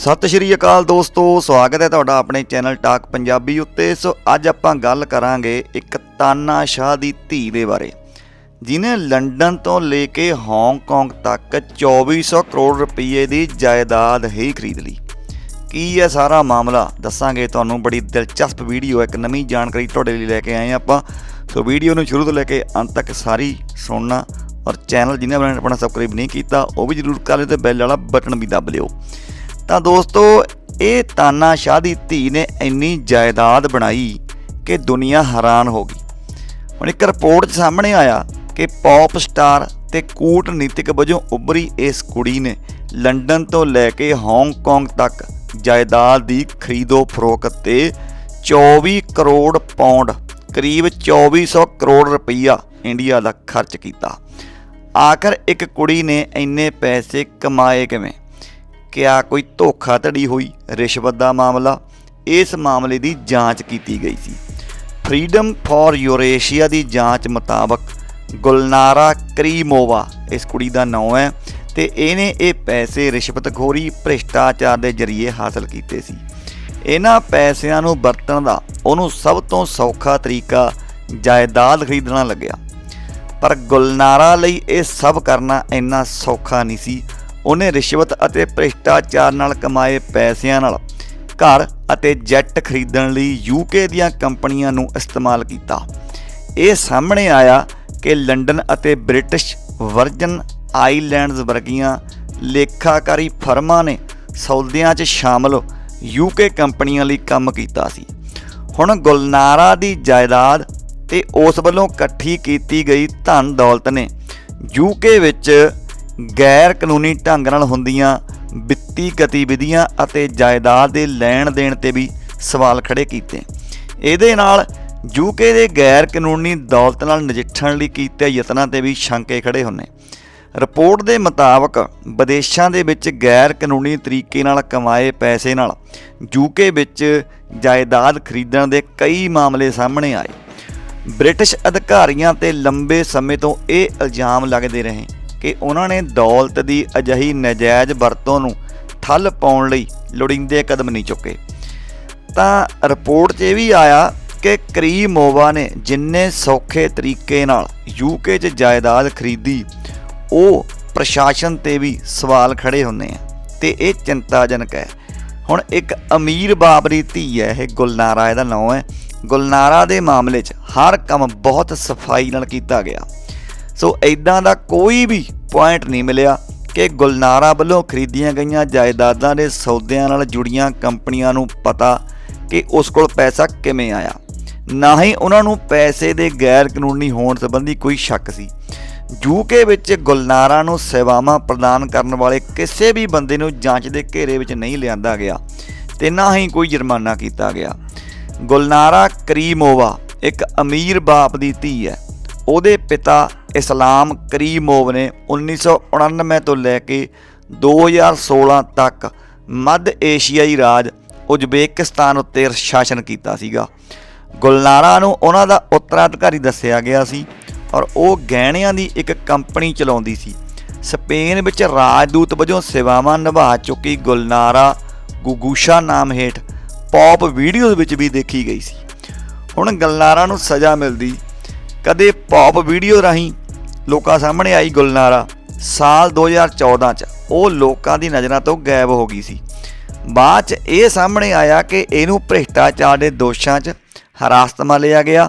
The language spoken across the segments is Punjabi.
ਸਤਿ ਸ਼੍ਰੀ ਅਕਾਲ ਦੋਸਤੋ, ਸਵਾਗਤ ਹੈ ਤੁਹਾਡਾ ਆਪਣੇ ਚੈਨਲ ਟਾਕ ਪੰਜਾਬੀ ਉੱਤੇ। ਸੋ ਅੱਜ ਆਪਾਂ ਗੱਲ ਕਰਾਂਗੇ ਇੱਕ ਤਾਨਾਸ਼ਾਹ ਦੀ ਧੀ ਦੇ ਬਾਰੇ ਜਿਨੇ ਲੰਡਨ ਤੋਂ ਲੈ ਕੇ ਹਾਂਗਕਾਂਗ ਤੱਕ 2400 ਕਰੋੜ ਰੁਪਏ ਦੀ ਜਾਇਦਾਦ ਹੀ ਖਰੀਦ ਲਈ। ਕੀ ਹੈ ਸਾਰਾ ਮਾਮਲਾ? ਦੱਸਾਂਗੇ ਤੁਹਾਨੂੰ, ਬੜੀ ਦਿਲਚਸਪ ਵੀਡੀਓ ਹੈ, ਇੱਕ ਨਵੀਂ ਜਾਣਕਾਰੀ ਤੁਹਾਡੇ ਲਈ ਲੈ ਕੇ ਆਏ ਹਾਂ ਆਪਾਂ। ਸੋ ਵੀਡੀਓ ਨੂੰ ਸ਼ੁਰੂ ਤੋਂ ਲੈ ਕੇ ਅੰਤ ਤੱਕ ਸਾਰੀ ਸੁਣਨਾ ਔਰ ਚੈਨਲ ਜਿਹਨੇ ਆਪਣਾ ਆਪਣਾ ਸਬਸਕ੍ਰਾਈਬ ਨਹੀਂ ਕੀਤਾ, ਉਹ ਵੀ ਜਰੂਰ ਕਰ ਲਿਓ ਤੇ ਬੈਲ ਵਾਲਾ ਬਟਨ ਵੀ ਦੱਬ ਲਿਓ। ਤਾਂ ਦੋਸਤੋ, ਇਹ ਤਾਨਾਸ਼ਾਹ ਦੀ ਧੀ ਨੇ ਇੰਨੀ ਜਾਇਦਾਦ ਬਣਾਈ ਕਿ ਦੁਨੀਆ ਹੈਰਾਨ ਹੋ ਗਈ। ਹੁਣ ਇੱਕ ਰਿਪੋਰਟ 'ਚ ਸਾਹਮਣੇ ਆਇਆ ਕਿ ਪੌਪ ਸਟਾਰ ਤੇ ਕੂਟਨੀਤਿਕ ਵਜੋਂ ਉੱਭਰੀ ਇਸ ਕੁੜੀ ਨੇ ਲੰਡਨ ਤੋਂ ਲੈ ਕੇ ਹਾਂਗਕਾਂਗ ਤੱਕ ਜਾਇਦਾਦ ਦੀ ਖਰੀਦੋ ਫਰੋਖਤ ਤੇ 24 ਕਰੋੜ ਪਾਉਂਡ, ਕਰੀਬ 2400 ਕਰੋੜ ਰੁਪਈਆ ਇੰਡੀਆ ਦਾ ਖਰਚ ਕੀਤਾ। ਆਖਰ ਇੱਕ ਕੁੜੀ ਨੇ ਇੰਨੇ ਪੈਸੇ ਕਮਾਏ ਕਿਵੇਂ? ਕਿਆ ਕੋਈ ਧੋਖਾਧੜੀ ਹੋਈ, ਰਿਸ਼ਵਤ ਦਾ ਮਾਮਲਾ। ਇਸ ਮਾਮਲੇ ਦੀ ਜਾਂਚ ਕੀਤੀ ਗਈ ਸੀ। ਫਰੀडम ਫਾਰ ਯੂਰੇਸ਼ੀਆ ਦੀ ਜਾਂਚ ਮੁਤਾਬਕ ਗੁਲਨਾਰਾ ਕਰੀਮੋਵਾ, ਇਸ ਕੁੜੀ ਦਾ ਨਾਮ ਹੈ, ਤੇ ਇਹਨੇ ਇਹ ਪੈਸੇ ਰਿਸ਼ਵਤਖੋਰੀ ਭ੍ਰਿਸ਼ਟਾਚਾਰ ਦੇ ਜ਼ਰੀਏ ਹਾਸਲ ਕੀਤੇ ਸੀ। ਇਹਨਾਂ ਪੈਸਿਆਂ ਨੂੰ ਵਰਤਣ ਦਾ ਉਹਨੂੰ ਸਭ ਤੋਂ ਸੌਖਾ ਤਰੀਕਾ ਜਾਇਦਾਦ ਖਰੀਦਣਾ ਲੱਗਿਆ। ਪਰ ਗੁਲਨਾਰਾ ਲਈ ਇਹ ਸਭ ਕਰਨਾ ਇੰਨਾ ਸੌਖਾ ਨਹੀਂ ਸੀ। ਉਹਨੇ ਰਿਸ਼ਵਤ ਅਤੇ ਭ੍ਰਿਸ਼ਟਾਚਾਰ ਨਾਲ ਕਮਾਏ ਪੈਸਿਆਂ ਨਾਲ, ਘਰ ਅਤੇ ਜੈਟ ਖਰੀਦਣ ਲਈ ਯੂਕੇ ਦੀਆਂ ਕੰਪਨੀਆਂ ਨੂੰ ਇਸਤੇਮਾਲ ਕੀਤਾ। ਇਹ ਸਾਹਮਣੇ ਆਇਆ ਕਿ ਲੰਡਨ ਅਤੇ ਬ੍ਰਿਟਿਸ਼ ਵਰਜਨ ਆਈਲੈਂਡਸ ਵਰਗੀਆਂ ਲੇਖਾਕਾਰੀ ਫਰਮਾਂ ਨੇ ਸੌਦਿਆਂ 'ਚ ਸ਼ਾਮਲ ਯੂਕੇ ਕੰਪਨੀਆਂ ਲਈ ਕੰਮ ਕੀਤਾ ਸੀ। ਹੁਣ ਗੁਲਨਾਰਾ ਦੀ ਜਾਇਦਾਦ ਤੇ ਉਸ ਵੱਲੋਂ ਇਕੱਠੀ ਕੀਤੀ ਗਈ ਧਨ ਦੌਲਤ ਨੇ ਯੂਕੇ ਵਿੱਚ ਗੈਰ ਕਾਨੂੰਨੀ ਢੰਗ ਨਾਲ ਹੁੰਦੀਆਂ ਵਿੱਤੀ ਗਤੀਵਿਧੀਆਂ ਅਤੇ ਜਾਇਦਾਦ ਦੇ ਲੈਣ ਦੇਣ ਤੇ ਵੀ ਸਵਾਲ ਖੜੇ ਕੀਤੇ। ਇਹਦੇ ਨਾਲ ਯੂਕੇ ਦੇ ਗੈਰ ਕਾਨੂੰਨੀ ਦੌਲਤ ਨਾਲ ਨਜਿੱਠਣ ਲਈ ਕੀਤੇ ਯਤਨਾਂ ਤੇ ਵੀ ਸ਼ੰਕੇ ਖੜੇ ਹੁੰਨੇ ਰਿਪੋਰਟ ਦੇ ਮੁਤਾਬਕ ਵਿਦੇਸ਼ਾਂ ਦੇ ਵਿੱਚ ਗੈਰ ਕਾਨੂੰਨੀ ਤਰੀਕੇ ਨਾਲ ਕਮਾਏ ਪੈਸੇ ਨਾਲ ਯੂਕੇ ਵਿੱਚ ਜਾਇਦਾਦ ਖਰੀਦਣ ਦੇ ਕਈ ਮਾਮਲੇ ਸਾਹਮਣੇ ਆਏ। ਬ੍ਰਿਟਿਸ਼ ਅਧਿਕਾਰੀਆਂ ਤੇ ਲੰਬੇ ਸਮੇਂ ਤੋਂ ਇਹ ਇਲਜ਼ਾਮ ਲੱਗਦੇ ਰਹੇ। ਕਿ ਉਹਨਾਂ ਨੇ ਦੌਲਤ ਦੀ ਅਜਿਹੀ ਨਜਾਇਜ਼ ਵਰਤੋਂ ਨੂੰ ਠੱਲ ਪਾਉਣ ਲਈ ਲੋੜੀਂਦੇ ਕਦਮ ਨਹੀਂ ਚੁੱਕੇ। ਤਾਂ ਰਿਪੋਰਟ 'ਚ ਇਹ ਵੀ ਆਇਆ ਕਿ ਕਰੀਮੋਵਾ ਨੇ ਜਿੰਨੇ ਸੌਖੇ ਤਰੀਕੇ ਨਾਲ ਯੂਕੇ 'ਚ ਜਾਇਦਾਦ ਖਰੀਦੀ, ਉਹ ਪ੍ਰਸ਼ਾਸਨ ਤੇ ਵੀ ਸਵਾਲ ਖੜੇ ਹੁੰਦੇ ਆ ਤੇ ਇਹ ਚਿੰਤਾਜਨਕ ਹੈ। ਹੁਣ ਇੱਕ ਅਮੀਰ ਬਾਬਰੀ ਧੀ ਹੈ, ਇਹ ਗੁਲਨਾਰਾ, ਇਹਦਾ ਨਾਮ ਹੈ। ਗੁਲਨਾਰਾ ਦੇ ਮਾਮਲੇ 'ਚ ਹਰ ਕੰਮ ਬਹੁਤ ਸਫ਼ਾਈ ਨਾਲ ਕੀਤਾ ਗਿਆ। ਸੋ ਐਦਾਂ ਦਾ ਕੋਈ ਵੀ ਪੁਆਇੰਟ ਨਹੀਂ ਮਿਲਿਆ ਕਿ ਗੁਲਨਾਰਾ ਵੱਲੋਂ ਖਰੀਦੀਆਂ ਗਈਆਂ ਜਾਇਦਾਦਾਂ ਦੇ ਸੌਦਿਆਂ ਨਾਲ ਜੁੜੀਆਂ ਕੰਪਨੀਆਂ ਨੂੰ ਪਤਾ ਕਿ ਉਸ ਕੋਲ ਪੈਸਾ ਕਿਵੇਂ ਆਇਆ। ਨਾ ਹੀ ਉਹਨਾਂ ਨੂੰ ਪੈਸੇ ਦੇ ਗੈਰ ਕਾਨੂੰਨੀ ਹੋਣ ਸੰਬੰਧੀ ਕੋਈ ਸ਼ੱਕ ਸੀ। ਯੂਕੇ ਵਿੱਚ ਗੁਲਨਾਰਾ ਨੂੰ ਸੇਵਾਵਾਂ ਪ੍ਰਦਾਨ ਕਰਨ ਵਾਲੇ ਕਿਸੇ ਵੀ ਬੰਦੇ ਨੂੰ ਜਾਂਚ ਦੇ ਘੇਰੇ ਵਿੱਚ ਨਹੀਂ ਲਿਆਂਦਾ ਗਿਆ ਤੇ ਨਾ ਹੀ ਕੋਈ ਜੁਰਮਾਨਾ ਕੀਤਾ ਗਿਆ। ਗੁਲਨਾਰਾ ਕਰੀਮੋਵਾ ਇੱਕ ਅਮੀਰ ਬਾਪ ਦੀ ਧੀ ਹੈ। ਉਹਦੇ ਪਿਤਾ ਇਸਲਾਮ ਕਰੀਮੋਵ ਨੇ 1999 ਤੋਂ ਲੈ ਕੇ 2016 ਤੱਕ ਮੱਧ ਏਸ਼ੀਆਈ ਰਾਜ ਉਜ਼ਬੇਕਿਸਤਾਨ ਉੱਤੇ ਸ਼ਾਸਨ ਕੀਤਾ ਸੀਗਾ। ਗੁਲਨਾਰਾ ਨੂੰ ਉਹਨਾਂ ਦਾ ਉੱਤਰਾਧਿਕਾਰੀ ਦੱਸਿਆ ਗਿਆ ਸੀ ਔਰ ਉਹ ਗਹਿਣਿਆਂ ਦੀ ਇੱਕ ਕੰਪਨੀ ਚਲਾਉਂਦੀ ਸੀ। ਸਪੇਨ ਵਿੱਚ ਰਾਜਦੂਤ ਵਜੋਂ ਸੇਵਾਵਾਂ ਨਿਭਾ ਚੁੱਕੀ ਗੁਲਨਾਰਾ ਗੁਗੂਸ਼ਾ ਨਾਮ ਹੇਠ ਪੌਪ ਵੀਡੀਓਜ਼ ਵਿੱਚ ਵੀ ਦੇਖੀ ਗਈ ਸੀ। ਹੁਣ ਗੁਲਨਾਰਾ ਨੂੰ ਸਜ਼ਾ ਮਿਲਦੀ। ਕਦੇ ਪੌਪ ਵੀਡੀਓ ਰਾਹੀਂ ਲੋਕਾਂ ਸਾਹਮਣੇ ਆਈ ਗੁਲਨਾਰਾ, ਸਾਲ 2014 ਚ ਉਹ ਲੋਕਾਂ ਦੀ ਨਜ਼ਰਾਂ ਤੋਂ ਗਾਇਬ ਹੋ ਗਈ ਸੀ। ਬਾਅਦ ਚ ਇਹ ਸਾਹਮਣੇ ਆਇਆ ਕਿ ਇਹਨੂੰ ਭ੍ਰਿਸ਼ਟਾਚਾਰ ਦੇ ਦੋਸ਼ਾਂ 'ਚ ਹਿਰਾਸਤ ਮਾ ਲਿਆ ਗਿਆ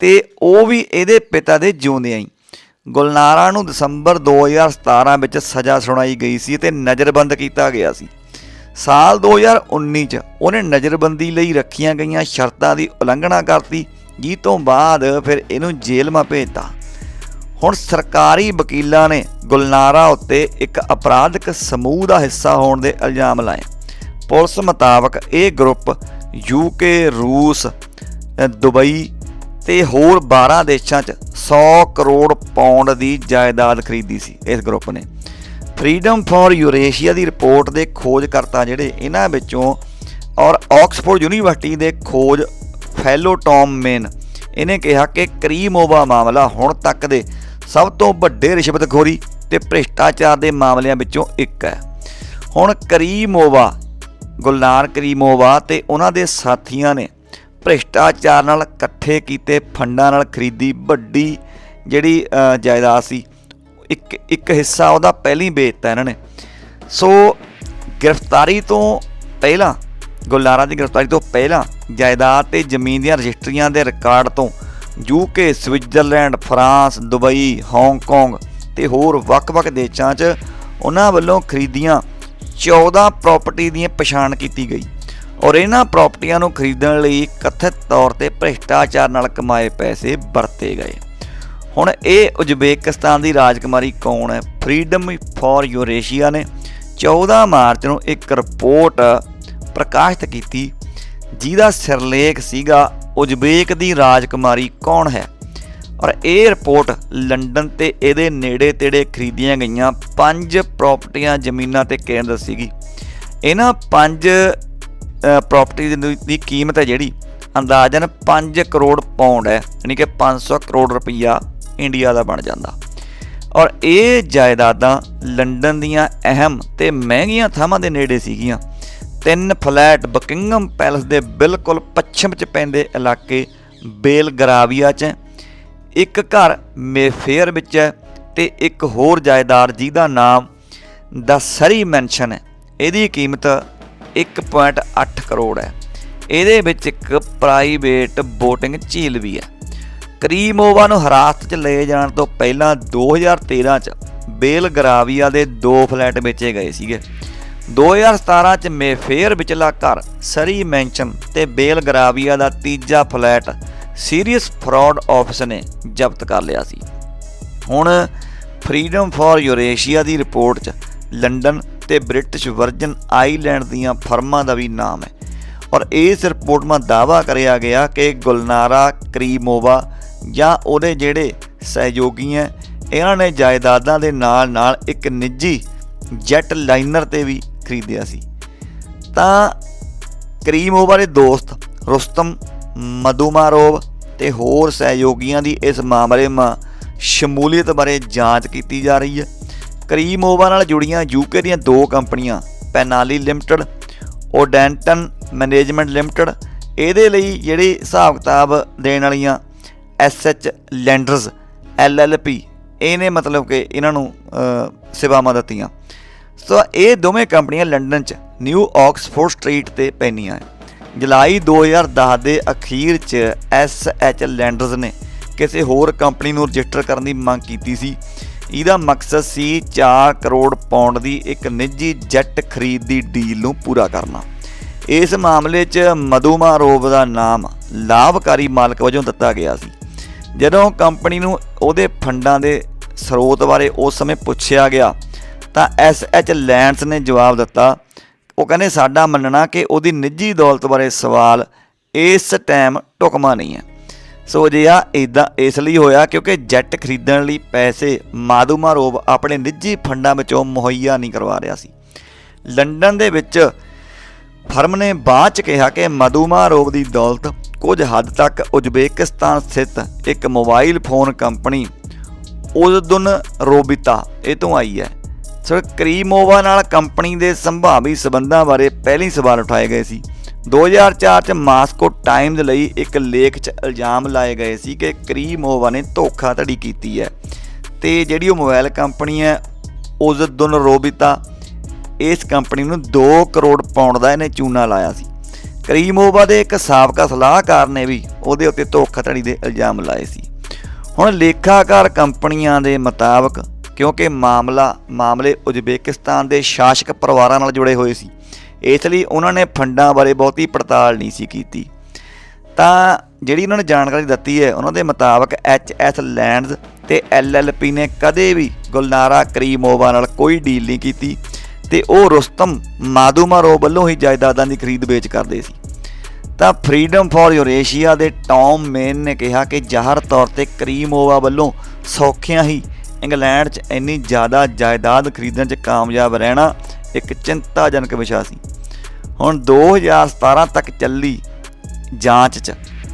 ਤੇ ਉਹ ਵੀ ਇਹਦੇ ਪਿਤਾ ਦੇ ਜਿਉਂਦਿਆਂ ਹੀ। ਗੁਲਨਾਰਾ ਨੂੰ ਦਸੰਬਰ 2017 ਵਿੱਚ ਸਜ਼ਾ ਸੁਣਾਈ ਗਈ ਸੀ ਤੇ ਨਜ਼ਰਬੰਦ ਕੀਤਾ ਗਿਆ ਸੀ। ਸਾਲ 2019 ਚ ਉਹਨੇ ਨਜ਼ਰਬੰਦੀ ਲਈ ਰੱਖੀਆਂ ਗਈਆਂ ਸ਼ਰਤਾਂ ਦੀ ਉਲੰਘਣਾ ਕਰਤੀ। ਜਿਸ ਤੋਂ ਬਾਅਦ ਫਿਰ ਇਹਨੂੰ ਜੇਲ੍ਹ ਮਾ ਭੇਜਤਾ। ਹੁਣ ਸਰਕਾਰੀ ਵਕੀਲਾਂ ਨੇ ਗੁਲਨਾਰਾ ਉੱਤੇ ਇੱਕ ਅਪਰਾਧਿਕ ਸਮੂਹ ਦਾ ਹਿੱਸਾ ਹੋਣ ਦੇ ਇਲਜ਼ਾਮ ਲਾਏ। ਪੁਲਿਸ ਮੁਤਾਬਕ ਇਹ ਗਰੁੱਪ ਯੂਕੇ ਰੂਸ ਦੁਬਈ ਤੇ ਹੋਰ 12 ਦੇਸ਼ਾਂ 'ਚ 100 ਕਰੋੜ ਪਾਉਂਡ ਦੀ ਜਾਇਦਾਦ ਖਰੀਦੀ ਸੀ ਇਸ ਗਰੁੱਪ ਨੇ। ਫਰੀडम ਫਾਰ ਯੂਰੇਸ਼ੀਆ ਦੀ ਰਿਪੋਰਟ ਦੇ ਖੋਜਕਰਤਾ ਜਿਹੜੇ ਇਹਨਾਂ ਵਿੱਚੋਂ ਔਰ ਆਕਸਫੋਰਡ ਯੂਨੀਵਰਸਿਟੀ ਦੇ ਖੋਜ ਫੈਲੋ ਟੌਮ ਮੇਨ। ਇਹਨੇ ਕਿਹਾ ਕਿ ਕਰੀਮੋਵਾ ਮਾਮਲਾ ਹੁਣ ਤੱਕ ਦੇ ਸਭ ਤੋਂ ਵੱਡੇ ਰਿਸ਼ਵਤਖੋਰੀ ਤੇ ਭ੍ਰਿਸ਼ਟਾਚਾਰ ਦੇ ਮਾਮਲਿਆਂ ਵਿੱਚੋਂ ਇੱਕ ਹੈ। ਹੁਣ ਕਰੀਮੋਵਾ, ਗੁਲਨਾਰ ਕਰੀਮੋਵਾ ਤੇ ਉਹਨਾਂ ਦੇ ਸਾਥੀਆਂ ਨੇ ਭ੍ਰਿਸ਼ਟਾਚਾਰ ਨਾਲ ਇਕੱਠੇ ਕੀਤੇ ਫੰਡਾਂ ਨਾਲ ਖਰੀਦੀ ਵੱਡੀ ਜਿਹੜੀ ਜਾਇਦਾਦ ਸੀ। ਇੱਕ ਇੱਕ ਹਿੱਸਾ ਉਹਦਾ ਪਹਿਲੀ ਹੀ ਵੇਚਤਾ ਇਹਨਾਂ ਨੇ। ਸੋ ਗ੍ਰਿਫਤਾਰੀ ਤੋਂ ਪਹਿਲਾਂ, ਗੁਲਨਾਰਾ ਦੀ ਗ੍ਰਿਫਤਾਰੀ ਤੋਂ ਪਹਿਲਾਂ ਜਾਇਦਾਦ ਤੇ ਜ਼ਮੀਨ ਦੀਆਂ ਰਜਿਸਟਰੀਆਂ ਦੇ ਰਿਕਾਰਡ ਤੋਂ UK Switzerland, France, Dubai Hong Kong ਤੇ ਹੋਰ ਵੱਖ-ਵੱਖ ਦੇਸ਼ਾਂ 'ਚ ਉਹਨਾਂ ਵੱਲੋਂ ਖਰੀਦੀਆਂ 14 ਪ੍ਰਾਪਰਟੀ ਦੀ ਪਛਾਣ ਕੀਤੀ ਗਈ ਔਰ ਇਹਨਾਂ ਪ੍ਰਾਪਰਟੀਆਂ ਨੂੰ ਖਰੀਦਣ ਲਈ ਕਥਿਤ ਤੌਰ ਤੇ ਭ੍ਰਿਸ਼ਟਾਚਾਰ ਨਾਲ ਕਮਾਏ ਪੈਸੇ ਵਰਤੇ ਗਏ। ਹੁਣ ਇਹ ਉਜ਼ਬੇਕਿਸਤਾਨ ਦੀ ਰਾਜਕੁਮਾਰੀ ਕੌਣ ਹੈ? ਫਰੀडम ਫਾਰ ਯੂਰੇਸ਼ੀਆ ਨੇ 14 ਮਾਰਚ ਨੂੰ ਇੱਕ ਰਿਪੋਰਟ ਪ੍ਰਕਾਸ਼ਿਤ ਕੀਤੀ, ਜਿਹਦਾ ਸਿਰਲੇਖ ਸੀਗਾ ਉਜ਼ਬੇਕ ਦੀ ਰਾਜਕੁਮਾਰੀ ਕੌਣ ਹੈ? ਔਰ ਇਹ ਰਿਪੋਰਟ ਲੰਡਨ ਤੇ ਇਹਦੇ ਨੇੜੇ ਤੇੜੇ ਖਰੀਦੀਆਂ ਗਈਆਂ ਪੰਜ ਪ੍ਰਾਪਰਟੀਆਂ ਜ਼ਮੀਨਾਂ ਤੇ ਕੇਂਦਰ ਸੀਗੀ ਇਹਨਾਂ ਪੰਜ ਪ੍ਰਾਪਰਟੀ ਦੀ ਕੀਮਤ ਹੈ ਜਿਹੜੀ ਅੰਦਾਜ਼ਨ 5 ਕਰੋੜ ਪਾਉਂਡ ਹੈ, ਯਾਨੀ ਕਿ 500 ਕਰੋੜ ਰੁਪਈਆ ਇੰਡੀਆ ਦਾ ਬਣ ਜਾਂਦਾ। ਔਰ ਇਹ ਜਾਇਦਾਦਾਂ ਲੰਡਨ ਦੀਆਂ ਅਹਿਮ ਤੇ ਮਹਿੰਗੀਆਂ ਥਾਵਾਂ ਦੇ ਨੇੜੇ ਸੀਗੀਆਂ। ਤਿੰਨ ਫਲੈਟ ਬਕਿੰਗਮ ਪੈਲਸ ਦੇ ਬਿਲਕੁਲ ਪੱਛਮ 'ਚ ਪੈਂਦੇ ਇਲਾਕੇ ਬੇਲਗਰਾਵੀਆ 'ਚ। ਇੱਕ ਘਰ ਮੇਫੇਅਰ ਵਿੱਚ ਹੈ ਤੇ ਇੱਕ ਹੋਰ ਜਾਇਦਾਦ ਜਿਹਦਾ ਨਾਮ ਦਾ ਸਰੀ ਮੈਂਸ਼ਨ ਹੈ। ਇਹਦੀ ਕੀਮਤ 1.8 ਕਰੋੜ ਹੈ। ਇਹਦੇ ਵਿੱਚ ਇੱਕ ਪ੍ਰਾਈਵੇਟ ਬੋਟਿੰਗ ਝੀਲ ਵੀ ਹੈ। ਕਰੀਮੋਵਾ ਨੂੰ ਹਿਰਾਸਤ 'ਚ ਲਏ ਜਾਣ ਤੋਂ ਪਹਿਲਾਂ 2013 'ਚ ਬੇਲਗਰਾਵੀਆ ਦੇ ਦੋ ਫਲੈਟ ਵੇਚੇ ਗਏ ਸੀਗੇ। 2017 ਚ ਮੇਫੇਅਰ ਵਿਚਲਾ ਘਰ, ਸਰੀ ਮੈਂਸ਼ਨ ਤੇ ਬੇਲਗਰਾਵੀਆ ਦਾ ਤੀਜਾ ਫਲੈਟ ਸੀਰੀਅਸ ਫਰਾਡ ਆਫਿਸ ਨੇ ਜ਼ਬਤ ਕਰ ਲਿਆ ਸੀ। ਹੁਣ ਫਰੀडम ਫਾਰ ਯੂਰੇਸ਼ੀਆ ਦੀ ਰਿਪੋਰਟ 'ਚ ਲੰਡਨ ਤੇ ਬ੍ਰਿਟਿਸ਼ ਵਰਜਨ ਆਈਲੈਂਡ ਦੀਆਂ ਫਰਮਾਂ ਦਾ ਵੀ ਨਾਮ ਹੈ। ਔਰ ਇਸ ਰਿਪੋਰਟ 'ਮਾ ਦਾਵਾ ਕਰਿਆ ਗਿਆ ਕਿ ਗੁਲਨਾਰਾ, ਕਰੀਮੋਵਾ ਜਾਂ ਉਹਦੇ ਜਿਹੜੇ ਸਹਿਯੋਗੀ ਹੈ, ਇਹਨਾਂ ਨੇ ਜਾਇਦਾਦਾਂ ਦੇ ਨਾਲ ਨਾਲ ਇੱਕ ਨਿੱਜੀ ਜੈਟ ਲਾਈਨਰ ਤੇ ਵੀ ਖਰੀਦਿਆ ਸੀ। ਤਾਂ ਕਰੀਮੋਵਾ ਦੇ ਦੋਸਤ ਰੁਸਤਮ ਮਦੂਮਾਰੋਵ ਤੇ ਹੋਰ ਸਹਿਯੋਗੀਆਂ ਦੀ ਇਸ ਮਾਮਲੇ 'ਮਾ ਸ਼ਮੂਲੀਅਤ ਬਾਰੇ ਜਾਂਚ ਕੀਤੀ ਜਾ ਰਹੀ ਹੈ। ਕਰੀਮੋਵਾ ਨਾਲ ਜੁੜੀਆਂ ਯੂਕੇ ਦੀਆਂ ਦੋ ਕੰਪਨੀਆਂ, ਪੈਨਾਲੀ ਲਿਮਟਿਡ, ਓਡੈਂਟਨ ਮੈਨੇਜਮੈਂਟ ਲਿਮਟਿਡ, ਇਹਦੇ ਲਈ ਜਿਹੜੇ ਹਿਸਾਬ ਕਿਤਾਬ ਦੇਣ ਵਾਲੀਆਂ ਐਸਐਚ ਲੈਂਡਰਸ ਐਲਐਲਪੀ ਇਹਨੇ ਮਤਲਬ ਕਿ ਇਹਨਾਂ ਨੂੰ ਸੇਵਾਵਾਂ ਦਿੱਤੀਆਂ। ਸੋ ਇਹ ਦੋਵੇਂ ਕੰਪਨੀਆਂ ਲੰਡਨ 'ਚ, ਨਿਊ ਆਕਸਫੋਰਡ ਸਟਰੀਟ ਤੇ ਪੈਣੀਆਂ ਹੈ ਜੁਲਾਈ 2010 ਦੇ ਅਖੀਰ 'ਚ ਐਸਐਚ ਲੈਂਡਰਸ ਨੇ ਕਿਸੇ ਹੋਰ ਕੰਪਨੀ ਨੂੰ ਰਜਿਸਟਰ ਕਰਨ ਦੀ ਮੰਗ ਕੀਤੀ ਸੀ। ਇਹਦਾ ਮਕਸਦ ਸੀ 4 ਕਰੋੜ ਪਾਉਂਡ ਦੀ ਇੱਕ ਨਿੱਜੀ ਜੈਟ ਖਰੀਦ ਦੀ ਡੀਲ ਨੂੰ ਪੂਰਾ ਕਰਨਾ। ਇਸ ਮਾਮਲੇ 'ਚ ਮਧੂਮਾ ਰੋਬ ਦਾ ਨਾਮ ਲਾਭਕਾਰੀ ਮਾਲਕ ਵਜੋਂ ਦਿੱਤਾ ਗਿਆ ਸੀ। ਜਦੋਂ ਕੰਪਨੀ ਨੂੰ ਉਹਦੇ ਫੰਡਾਂ ਦੇ ਸਰੋਤ ਬਾਰੇ ਉਸ ਸਮੇਂ ਪੁੱਛਿਆ ਗਿਆ ਤਾਂ ਐਸਐਚ ਲੈਂਡਸ ਨੇ ਜਵਾਬ ਦਿੱਤਾ। ਉਹ ਕਹਿੰਦੇ, ਸਾਡਾ ਮੰਨਣਾ ਕਿ ਉਹਦੀ ਨਿੱਜੀ ਦੌਲਤ ਬਾਰੇ ਸਵਾਲ ਇਸ ਟਾਈਮ ਢੁਕਮਾ ਨਹੀਂ ਹੈ। ਸੋ ਜੇ ਆ ਇਦਾਂ ਇਸ ਲਈ ਹੋਇਆ ਕਿਉਂਕਿ ਜੈਟ ਖਰੀਦਣ ਲਈ ਪੈਸੇ ਮਾਦੂਮਾ ਆਪਣੇ ਨਿੱਜੀ ਫੰਡਾਂ ਵਿੱਚੋਂ ਮੁਹੱਈਆ ਨਹੀਂ ਕਰਵਾ ਰਿਹਾ ਸੀ। ਲੰਡਨ ਦੇ ਵਿੱਚ ਫਰਮ ਨੇ ਬਾਅਦ ਚ ਕਿਹਾ ਕਿ ਮਦੂਮਾ ਦੀ ਦੌਲਤ ਕੁਝ ਹੱਦ ਤੱਕ ਉਜ਼ਬੇਕਿਸਤਾਨ ਸਥਿਤ ਇੱਕ mobile phone company Uzdunrobita ਇਹ ਤੋਂ ਆਈ ਹੈ। ਸਰ, ਕਰੀਮੋਵਾ ਨਾਲ ਕੰਪਨੀ ਦੇ ਸੰਭਾਵੀ ਸਬੰਧਾਂ ਬਾਰੇ ਪਹਿਲੀ ਸਵਾਲ ਉਠਾਏ ਗਏ ਸੀ। 2004 ਚ ਮਾਸਕੋ ਟਾਈਮਜ਼ ਲਈ ਇੱਕ ਲੇਖ 'ਚ ਇਲਜ਼ਾਮ ਲਾਏ ਗਏ ਸੀ ਕਿ ਕਰੀਮੋਵਾ ਨੇ ਧੋਖਾਧੜੀ ਕੀਤੀ ਹੈ। ਤੇ ਜਿਹੜੀ ਉਹ ਮੋਬਾਈਲ ਕੰਪਨੀ ਹੈ ਉਜ਼ਦੁਨ ਰੋਬਿਤਾ, ਇਸ ਕੰਪਨੀ ਨੂੰ 2 ਕਰੋੜ ਪਾਉਂਡ ਦਾ ਇਹਨੇ ਚੂਨਾ ਲਾਇਆ ਸੀ। ਕਰੀਮੋਵਾ ਦੇ ਇੱਕ ਸਾਬਕਾ ਸਲਾਹਕਾਰ ਨੇ ਵੀ ਉਹਦੇ ਉੱਤੇ ਧੋਖਾਧੜੀ ਦੇ ਇਲਜ਼ਾਮ ਲਾਏ ਸੀ। ਹੁਣ ਲੇਖਾਕਾਰ ਕੰਪਨੀਆਂ ਦੇ ਮੁਤਾਬਕ ਕਿਉਂਕਿ ਮਾਮਲਾ, ਮਾਮਲੇ ਉਜ਼ਬੇਕਿਸਤਾਨ ਦੇ ਸ਼ਾਸਕ ਪਰਿਵਾਰਾਂ ਨਾਲ ਜੁੜੇ ਹੋਏ ਸੀ। ਇਸ ਲਈ ਉਹਨਾਂ ਨੇ ਫੰਡਾਂ ਬਾਰੇ ਬਹੁਤੀ ਪੜਤਾਲ ਨਹੀਂ ਸੀ ਕੀਤੀ। ਤਾਂ ਜਿਹੜੀ ਉਹਨਾਂ ਨੇ ਜਾਣਕਾਰੀ ਦਿੱਤੀ ਹੈ, ਉਹਨਾਂ ਦੇ ਮੁਤਾਬਕ ਐਚਐਸ ਲੈਂਡਸ ਤੇ ਪੀ ਨੇ ਕਦੇ ਵੀ ਗੁਲਨਾਰਾ ਕਰੀਮੋਵਾ ਨਾਲ ਕੋਈ ਡੀਲ ਨਹੀਂ ਕੀਤੀ ਤੇ ਉਹ ਰੁਸਤਮ ਮਾਦੂਮਾਰੋ ਵੱਲੋਂ ਹੀ ਜਾਇਦਾਦਾਂ ਦੀ ਖਰੀਦ ਵੇਚ ਕਰਦੇ ਸੀ। ਤਾਂ ਫਰੀडम ਫਾਰ ਯੂਰੇਸ਼ੀਆ ਦੇ ਟੌਮ ਮੇਨ ਨੇ ਕਿਹਾ ਕਿ ਜ਼ਾਹਰ ਤੌਰ ਤੇ ਕਰੀਮੋਵਾ ਵੱਲੋਂ ਸੌਖਿਆਂ ਹੀ ਇੰਗਲੈਂਡ 'ਚ ਇੰਨੀ ਜ਼ਿਆਦਾ ਜਾਇਦਾਦ ਖਰੀਦਣ 'ਚ ਕਾਮਯਾਬ ਰਹਿਣਾ ਇੱਕ ਚਿੰਤਾਜਨਕ ਵਿਸ਼ਾ ਸੀ। ਹੁਣ 2017 ਤੱਕ ਚੱਲੀ ਜਾਂਚ 'ਚ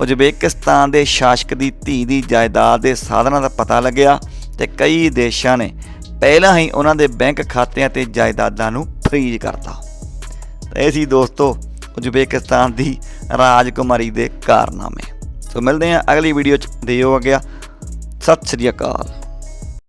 ਉਜ਼ਬੇਕਿਸਤਾਨ ਦੇ ਸ਼ਾਸਕ ਦੀ ਧੀ ਦੀ ਜਾਇਦਾਦ ਦੇ ਸਾਧਨਾਂ ਦਾ ਪਤਾ ਲੱਗਿਆ ਤੇ ਕਈ ਦੇਸ਼ਾਂ ਨੇ ਪਹਿਲਾਂ ਹੀ ਉਹਨਾਂ ਦੇ ਬੈਂਕ ਖਾਤਿਆਂ ਤੇ ਜਾਇਦਾਦਾਂ ਨੂੰ ਫਰੀਜ਼ ਕਰਤਾ। ਇਹ ਸੀ ਦੋਸਤੋ ਉਜ਼ਬੇਕਿਸਤਾਨ ਦੀ ਰਾਜਕੁਮਾਰੀ ਦੇ ਕਾਰਨਾਮੇ। ਸੋ ਮਿਲਦੇ ਹਾਂ ਅਗਲੀ ਵੀਡੀਓ ਚ। ਦਿਓ ਆ ਗਿਆ ਸਤਿ ਸ੍ਰੀ ਅਕਾਲ।